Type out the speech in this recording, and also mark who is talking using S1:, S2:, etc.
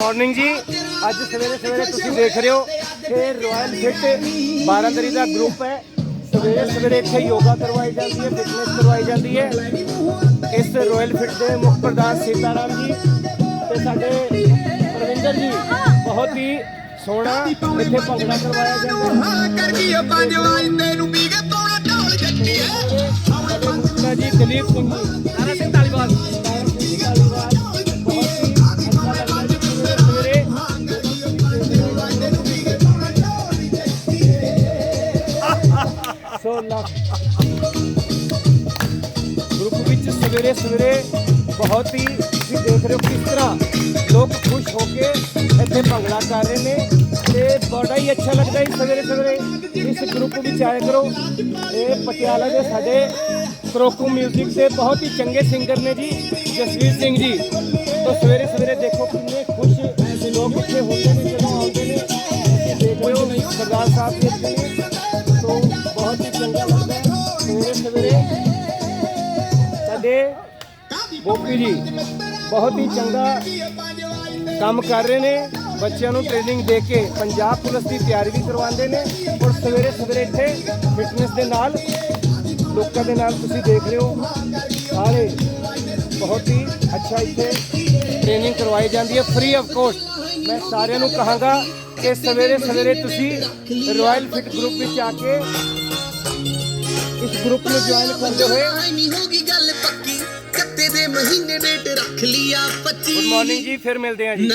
S1: Morning ਜੀ ਅੱਜ ਸਵੇਰੇ ਸਵੇਰੇ ਤੁਸੀਂ ਦੇਖ ਰਹੇ ਹੋ ਇਹ ਰਾਇਲ ਫਿਟ 12 ਤਰੀ ਦਾ ਗਰੁੱਪ ਹੈ। ਸਵੇਰੇ ਸਵੇਰੇ ਇੱਥੇ ਯੋਗਾ ਕਰਵਾਈ ਜਾਂਦੀ ਹੈ ਫਿਟਨੈਸ ਕਰਵਾਈ ਜਾਂਦੀ ਹੈ। ਇਸ ਰਾਇਲ ਫਿਟ ਦੇ ਮੁੱਖ ਪ੍ਰਧਾਨ ਸੀਤਾਰਾਮ ਜੀ ਤੇ ਸਾਡੇ ਪ੍ਰਵਿੰਦਰ ਜੀ ਬਹੁਤ ਹੀ ਸੋਹਣਾ ਇੱਥੇ ਭੰਗੜਾ ਕਰਵਾਇਆ ਜਾਂਦਾ ਹੈ।
S2: ਕੇ
S1: ਜੀ ਦਲੀਪ ਸਿੰਘ ਜੀ ਸੋ ਲੱਖ ਗਰੁੱਪ ਵਿੱਚ ਸਵੇਰੇ ਸਵੇਰੇ ਬਹੁਤ ਹੀ ਤੁਸੀਂ ਦੇਖ ਰਹੇ ਹੋ ਕਿਸ ਤਰ੍ਹਾਂ ਲੋਕ ਖੁਸ਼ ਹੋ ਕੇ ਇੱਥੇ ਭੰਗੜਾ ਕਰ ਰਹੇ ਨੇ ਤੇ ਬੜਾ ਹੀ ਅੱਛਾ ਲੱਗਦਾ ਹੈ ਸਵੇਰੇ ਸਵੇਰੇ ਇਸ ਗਰੁੱਪ ਵਿੱਚ ਆਇਆ ਕਰੋ ਇਹ ਪਟਿਆਲਾ ਦੇ ਸਾਡੇ ਕਰੋਕੂ 뮤직 ਦੇ ਬਹੁਤ ਹੀ ਚੰਗੇ ਸਿੰਗਰ ਨੇ ਜੀ ਜਸਵੀਰ ਸਿੰਘ ਜੀ ਤੋਂ ਸਵੇਰੇ ਸਵੇਰੇ ਦੇਖੋ ਕਿੰਨੇ ਖੁਸ਼ ਲੋਕ ਇੱਥੇ ਹੁੰਦੇ ਨੇ ਜਦੋਂ ਆਉਂਦੇ ਨੇ ਤੁਸੀਂ ਦੇਖ ਰਹੇ ਹੋ ਸਰਦਾਰ ਸਾਹਿਬ ਸਵੇਰੇ ਸਵੇਰੇ ਸਾਡੇ ਗੋਪੀ ਜੀ ਬਹੁਤ ਹੀ ਚੰਗਾ ਕੰਮ ਕਰ ਰਹੇ ਨੇ। ਬੱਚਿਆਂ ਨੂੰ ਟ੍ਰੇਨਿੰਗ ਦੇ ਕੇ ਪੰਜਾਬ ਪੁਲਿਸ ਦੀ ਤਿਆਰੀ ਵੀ ਕਰਵਾਉਂਦੇ ਨੇ ਔਰ ਸਵੇਰੇ ਸਵੇਰੇ ਇੱਥੇ ਫਿਟਨੈਸ ਦੇ ਨਾਲ, ਲੋਕਾਂ ਦੇ ਨਾਲ ਤੁਸੀਂ ਦੇਖ ਰਹੇ ਹੋ। ਸਾਰੇ ਬਹੁਤ ਹੀ ਅੱਛਾ ਇੱਥੇ ਟ੍ਰੇਨਿੰਗ ਕਰਵਾਈ ਜਾਂਦੀ ਹੈ। ਫ੍ਰੀ ਆਫ ਕੋਸਟ ਮੈਂ ਸਾਰਿਆਂ ਨੂੰ ਕਹਾਂਗਾ ਕਿ ਸਵੇਰੇ ਸਵੇਰੇ ਤੁਸੀਂ ਰਾਇਲ ਫਿਟ ਗਰੁੱਪ ਵਿੱਚ ਆ ਕੇ ਇਸ ਗਰੁੱਪ ਨੂੰ ਜੁਆਇਨ ਕਰਦੇ ਹੋਏ।
S2: ਨਹੀਂ ਹੋਗੀ ਗੱਲ ਪੱਕੀ। ਕੱਤੇ ਦੇ ਮਹੀਨੇ ਡੇਟ ਰੱਖ ਲਿਆ 25
S1: ਗੁੱਡ ਮਾਰਨਿੰਗ ਜੀ ਫਿਰ ਮਿਲਦੇ ਹਾਂ ਜੀ।